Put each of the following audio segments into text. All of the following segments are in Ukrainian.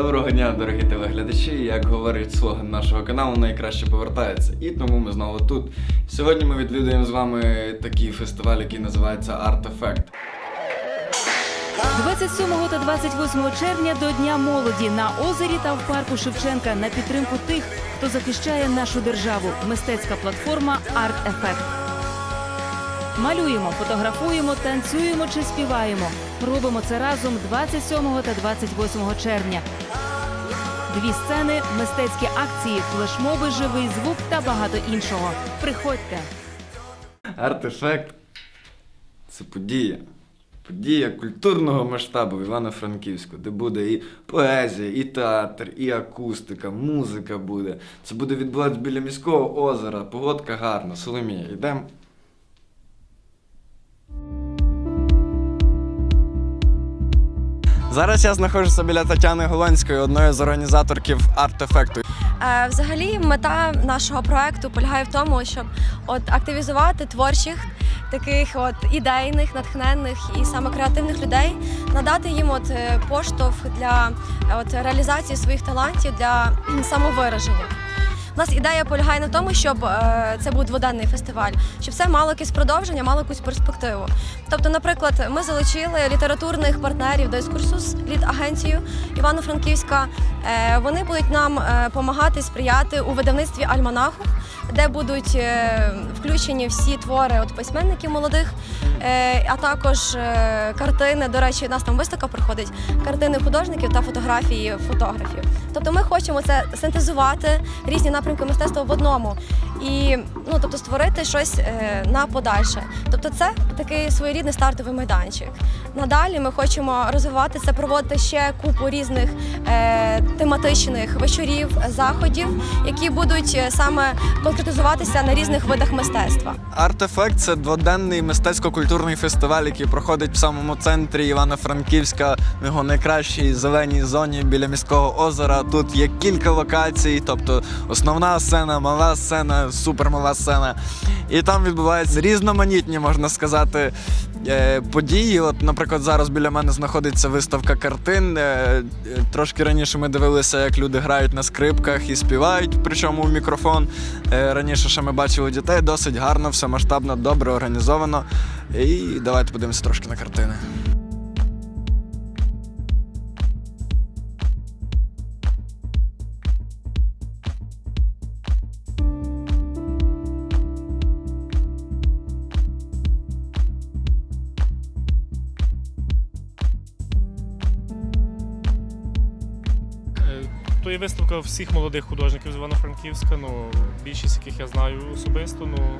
Доброго дня, дорогі телеглядачі. Як говорить слоган нашого каналу, найкраще повертається. І тому ми знову тут. Сьогодні ми відвідуємо з вами такий фестиваль, який називається Effect. 27 та 28 червня до Дня молоді на озері та в парку Шевченка на підтримку тих, хто захищає нашу державу. Мистецька платформа Art Effect. Малюємо, фотографуємо, танцюємо чи співаємо. Робимо це разом 27 та 28 червня. Дві сцени, мистецькі акції, флешмоби, живий звук та багато іншого. Приходьте. Effect – це подія. Подія культурного масштабу в Івано-Франківську, де буде і поезія, і театр, і акустика, музика буде. Це буде відбуватися біля міського озера, погодка гарна. Соломія, йдемо. Зараз я знаходжуся біля Тетяни Голонської, одної з організаторів арт-ефекту. Е, Взагалі, мета нашого проекту полягає в тому, щоб от активізувати творчих, таких от ідейних, натхненних і саме креативних людей, надати їм от е, поштовх для е, от реалізації своїх талантів для самовираження. Нас ідея полягає на тому, щоб е, це був дводенний фестиваль, щоб це мало якесь продовження, мало якусь перспективу. Тобто, наприклад, ми залучили літературних партнерів до екскурсус лід агенцію Івано-Франківська. Е, вони будуть нам допомагати сприяти у видавництві альманаху, де будуть е, включені всі твори от письменників молодих, е, а також е, картини. До речі, у нас там виставка проходить картини художників та фотографії фотографів. Тобто ми хочемо це синтезувати різні напрямки мистецтва в одному і ну тобто створити щось на подальше. Тобто, це такий своєрідний стартовий майданчик. Надалі ми хочемо розвивати це, проводити ще купу різних е, тематичних вечорів, заходів, які будуть саме конкретизуватися на різних видах мистецтва. Артефект це дводенний мистецько-культурний фестиваль, який проходить в самому центрі Івано-Франківська, в його найкращій зеленій зоні біля міського озера. Тут є кілька локацій, тобто основна сцена, мала сцена, супермала сцена. І там відбуваються різноманітні, можна сказати, е, події. От, наприклад, зараз біля мене знаходиться виставка картин. Е, е, Трошки раніше ми дивилися, як люди грають на скрипках і співають, причому в мікрофон. Раніше ще ми бачили дітей, досить гарно, все масштабно, добре організовано. І давайте подивимося трошки на картини. Виставка всіх молодих художників з Івано-Франківська. Ну, більшість яких я знаю особисто. Ну,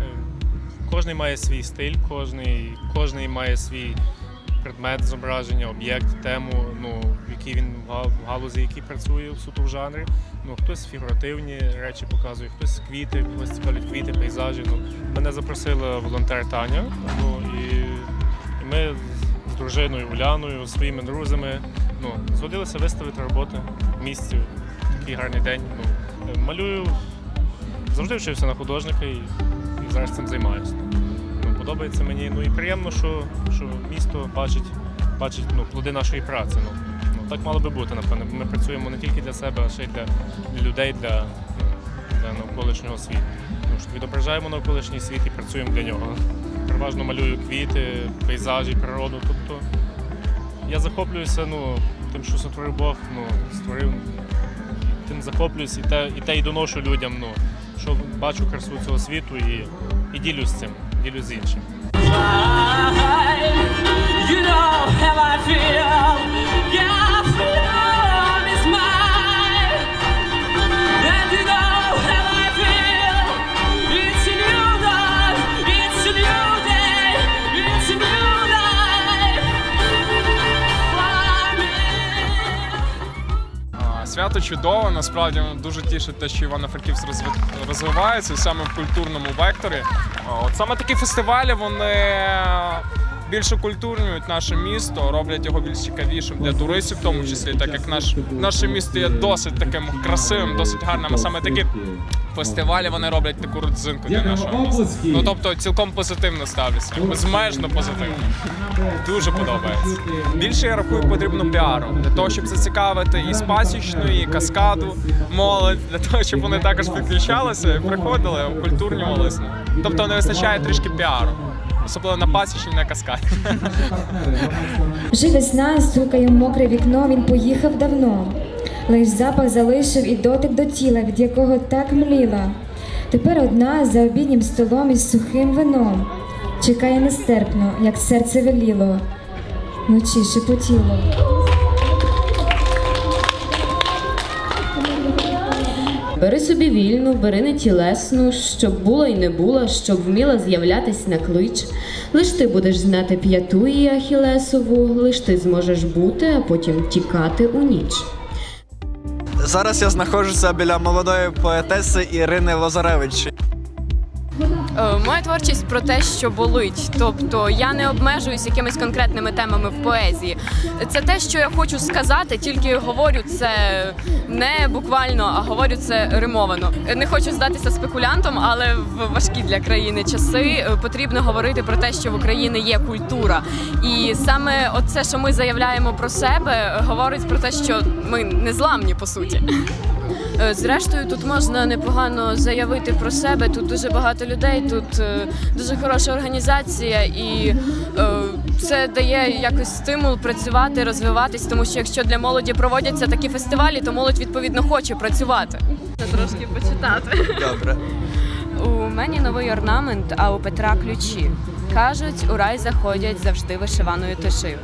е, кожний має свій стиль, кожний, кожний має свій предмет зображення, об'єкт, тему, ну, в якій він в га- в галузі, який працює суто в жанрі. Ну, хтось фігуративні речі показує, хтось квіти, хтось цікавлять квіти, пейзажі. Ну, мене запросила волонтер Таня. Ну, і, і ми з дружиною Уляною, своїми друзями ну, згодилися виставити роботи в місті. Такий гарний день. Ну, е, малюю, завжди вчився на художника і, і зараз цим займаюся. Ну, подобається мені. Ну і приємно, що, що місто бачить, бачить ну, плоди нашої праці. Ну, ну, так мало би бути, напевно. Ми працюємо не тільки для себе, а ще й для, для людей, для, для навколишнього світу. Ну, що відображаємо навколишній світ і працюємо для нього. Переважно малюю квіти, пейзажі, природу. Тобто я захоплююся ну, тим, що сотворив Бог, ну, створив, тим захоплююсь і те, і те і доношу людям, ну, що бачу красу цього світу і, і ділюсь цим, ділюсь з іншим. You know how I feel. Yeah, Свято чудове, насправді дуже тішить те, що Івано-Франківськ розвивається саме в культурному векторі. От саме такі фестивалі вони більш окультурнюють наше місто, роблять його більш цікавішим для туристів, в тому числі, так як наш, наше місто є досить таким красивим, досить гарним. А саме такі фестивалі вони роблять таку родзинку для нашого міста. Ну тобто цілком позитивно ставляться, безмежно позитивно. Дуже подобається. Більше я рахую потрібно піару для того, щоб зацікавити і з пасічної, і каскаду молодь, для того, щоб вони також підключалися і приходили, окультурнювалися. Тобто не вистачає трішки піару, особливо на пасічні, на каскаді. Вже весна стукає мокре вікно, він поїхав давно. Лиш запах залишив і дотик до тіла, від якого так мліла. Тепер одна за обіднім столом із сухим вином. Чекає нестерпно, як серце веліло, вночі шепотіло. Бери собі вільну, бери не тілесну, щоб була й не була, щоб вміла з'являтись на клич. Лиш ти будеш знати п'яту і Ахілесову, лиш ти зможеш бути, а потім тікати у ніч. Зараз я знаходжуся біля молодої поетеси Ірини Лозаревич. Е, Моя творчість про те, що болить. Тобто я не обмежуюсь якимись конкретними темами в поезії. Це те, що я хочу сказати, тільки говорю це не буквально, а говорю це римовано. Не хочу здатися спекулянтом, але в важкі для країни часи е, потрібно говорити про те, що в Україні є культура. І саме оце, що ми заявляємо про себе, говорить про те, що ми не зламні по суті. Е, Зрештою, тут можна непогано заявити про себе. Тут дуже багато людей, тут е, дуже хороша організація, і е, це дає якось стимул працювати, розвиватись. Тому що якщо для молоді проводяться такі фестивалі, то молодь відповідно хоче працювати. Трошки почитати. Добре. У мене новий орнамент, а у Петра ключі. Кажуть, у рай заходять завжди вишиваною тишею.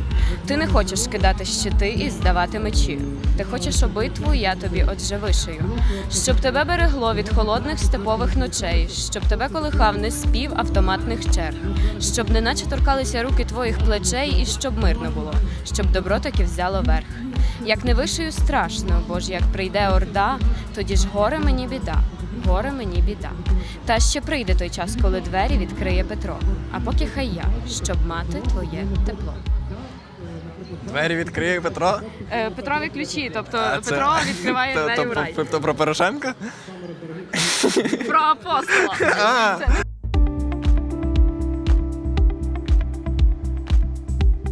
Ти не хочеш кидати щити і здавати мечі. Ти хочеш обитву, я тобі отже вишию. Щоб тебе берегло від холодних степових ночей, щоб тебе колихав не спів автоматних черг, щоб неначе торкалися руки твоїх плечей, і щоб мирно було, щоб добро таки взяло верх. Як не вишию страшно, бо ж як прийде орда, тоді ж горе мені біда горе мені біда. Та ще прийде той час, коли двері відкриє Петро. А поки хай я, щоб мати твоє тепло. Двері відкриє Петро. Е, Петрові ключі, тобто А це- Петро відкриває То- двері то в про- рай. про- То про Порошенка? Про апостола. А.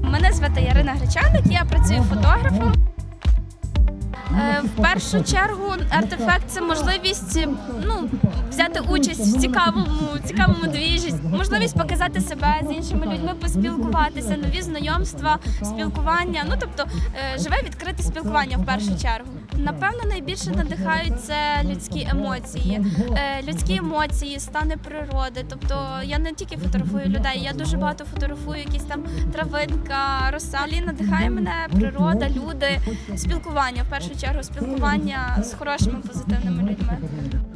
Мене звати Ярина Гречаник, я працюю фотографом. Е, В першу чергу артефакт це можливість ну, взяти участь в цікавому, цікавому двіжі, можливість показати себе з іншими людьми, поспілкуватися, нові знайомства, спілкування. Ну тобто е, живе відкрите спілкування в першу чергу. Напевно, найбільше надихають це людські емоції, Е, людські емоції, стани природи. Тобто я не тільки фотографую людей, я дуже багато фотографую якісь там травинка, роса. Взагалі надихає мене природа, люди, спілкування в першу чергу, спілкування з хорошими позитивними людьми.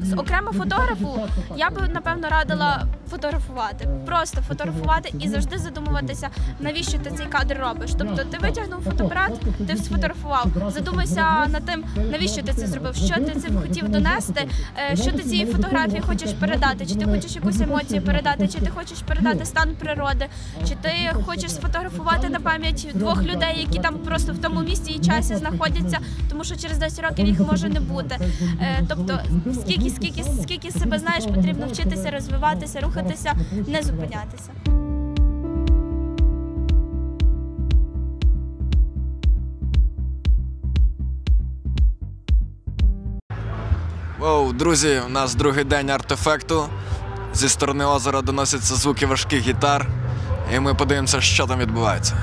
З окремо фотографу я би напевно радила фотографувати, просто фотографувати і завжди задумуватися, навіщо ти цей кадр робиш. Тобто ти витягнув фотоапарат, ти сфотографував. Задумайся над тим, навіщо ти це зробив, що ти цим хотів донести, е, що ти цією фотографією хочеш передати, чи ти хочеш якусь емоцію передати, чи ти хочеш передати стан природи, чи ти хочеш сфотографувати на пам'ять двох людей, які там просто в тому місці і часі знаходяться, тому що через 10 років їх може не бути. Е, Тобто, скільки, скільки, скільки себе знаєш, потрібно вчитися, розвиватися, рухатися, не зупинятися. Воу, друзі, у нас другий день артефекту. Зі сторони озера доносяться звуки важких гітар, і ми подивимося, що там відбувається.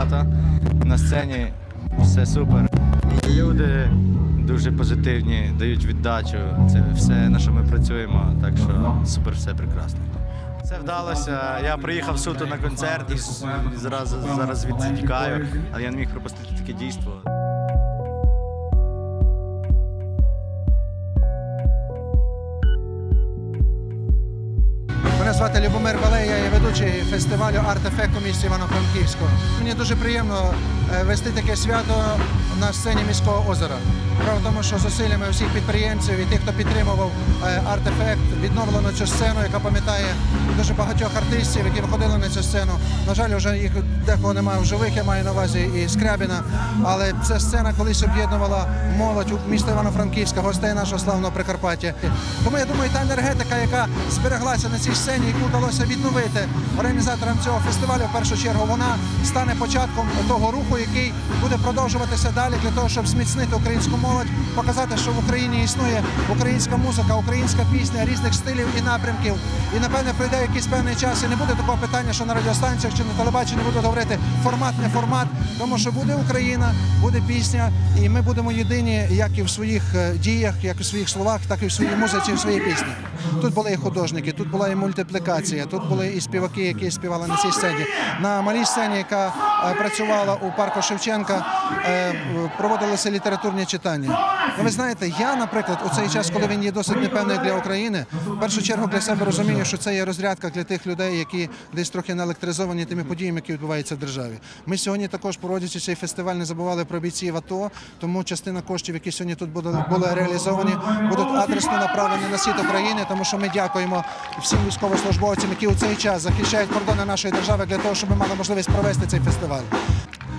Дуже. На сцені все супер. Люди дуже позитивні, дають віддачу. Це все на що ми працюємо. Так що супер, все прекрасно. Це вдалося. Я приїхав суто на концерт і з- зараз, звідси але я не міг пропустити таке дійство. Мене звати Любомир Балей, я є ведучий фестивалю «Артефект» у місті Івано-Франківську. Мені дуже приємно е, вести таке свято на сцені міського озера. Справа в тому, що зусиллями всіх підприємців і тих, хто підтримував артефект, відновлено цю сцену, яка пам'ятає дуже багатьох артистів, які виходили на цю сцену. На жаль, вже їх декого немає в живих, я маю на увазі і Скрябіна. Але ця сцена колись об'єднувала молодь у міста Івано-Франківська, гостей нашого славного Прикарпаття. Тому я думаю, та енергетика, яка збереглася на цій сцені, яку вдалося відновити організаторам цього фестивалю, в першу чергу, вона стане початком того руху, який буде продовжуватися далі для того, щоб зміцнити українську молодь, показати, що в Україні існує українська музика, українська пісня різних стилів і напрямків. І напевне прийде якийсь певний час, і не буде такого питання, що на радіостанціях чи на телебаченні будуть говорити формат, не формат, тому що буде Україна, буде пісня, і ми будемо єдині як і в своїх е, діях, як і в своїх словах, так і в своїй музиці, і в своїй пісні. Тут були і художники, тут була і мультиплікація, тут були і співаки, які співали на цій сцені. На малій сцені, яка е, працювала у парку Шевченка, е, проводилися літературні читання. Ну, ви знаєте, я, наприклад, у цей час, коли він є досить непевний для України, в першу чергу для себе розумію, що це є розрядка для тих людей, які десь трохи наелектризовані тими подіями, які відбуваються в державі. Ми сьогодні також, проводячи цей фестиваль, не забували про бійців АТО, тому частина коштів, які сьогодні тут були, реалізовані, будуть адресно направлені на схід України, тому що ми дякуємо всім військовослужбовцям, які у цей час захищають кордони нашої держави для того, щоб ми мали можливість провести цей фестиваль.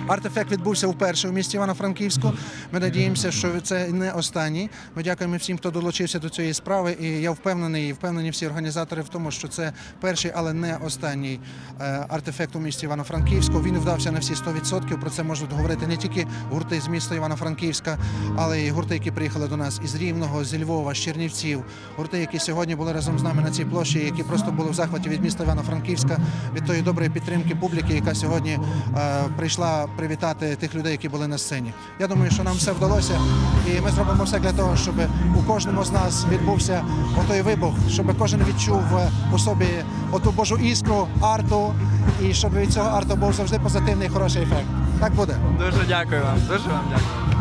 Артефект відбувся вперше у місті Івано-Франківську. Ми надіємося, що це не останній. Ми дякуємо всім, хто долучився до цієї справи. І я впевнений, і впевнені всі організатори в тому, що це перший, але не останній е, артефект у місті Івано-Франківську. Він вдався на всі 100%. Про це можуть говорити не тільки гурти з міста Івано-Франківська, але й гурти, які приїхали до нас із Рівного, з Львова, з Чернівців. Гурти, які сьогодні були разом з нами на цій площі, які просто були в захваті від міста Івано-Франківська, від тої доброї підтримки публіки, яка сьогодні е, прийшла привітати тих людей, які були на сцені. Я думаю, що нам все вдалося, і ми зробимо все для того, щоб у кожному з нас відбувся отой вибух, щоб кожен відчув е, у собі оту божу іскру, арту, і щоб від цього арту був завжди позитивний хороший ефект. Так буде. Дуже дякую вам, дуже вам дякую.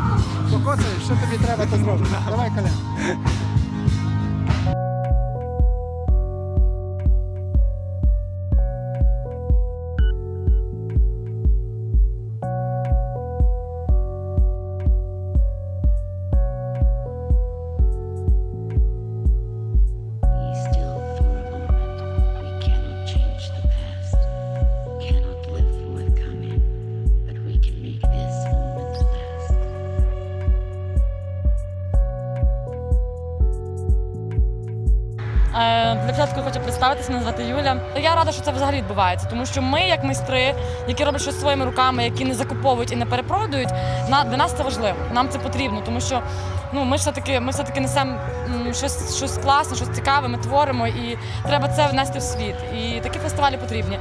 Покоцай, що тобі треба, то зробиш. Давай, Коля. Представитися, мене звати Юля. Я рада, що це взагалі відбувається, тому що ми, як майстри, які роблять щось своїми руками, які не закуповують і не перепродують, для нас це важливо. Нам це потрібно, тому що ну, ми ж все-таки ми все-таки несемо щось, щось класне, щось цікаве, ми творимо і треба це внести в світ. І такі фестивалі потрібні.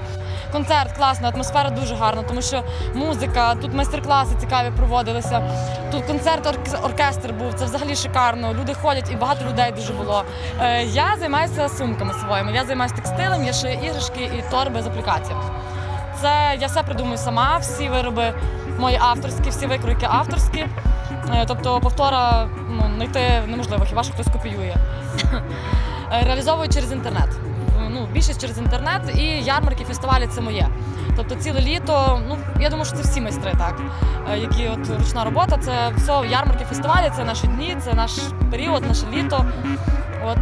Концерт класний, атмосфера дуже гарна, тому що музика, тут майстер-класи цікаві проводилися. Тут концерт орк- оркестр був, це взагалі шикарно. Люди ходять і багато людей дуже було. Е, я займаюся сумками своїми. Я займаюся текстилем, я шию іграшки і торби з аплікаціями. Це я все придумую сама, всі вироби мої авторські, всі викройки авторські. Е, Тобто повтора ну, знайти неможливо, хіба що хтось копіює. Е, Реалізовую через інтернет. Ну, більшість через інтернет і ярмарки, фестивалі це моє. Тобто ціле літо, ну я думаю, що це всі майстри, так. Е, Які от ручна робота, це все ярмарки, фестивалі, це наші дні, це наш період, наше літо. От.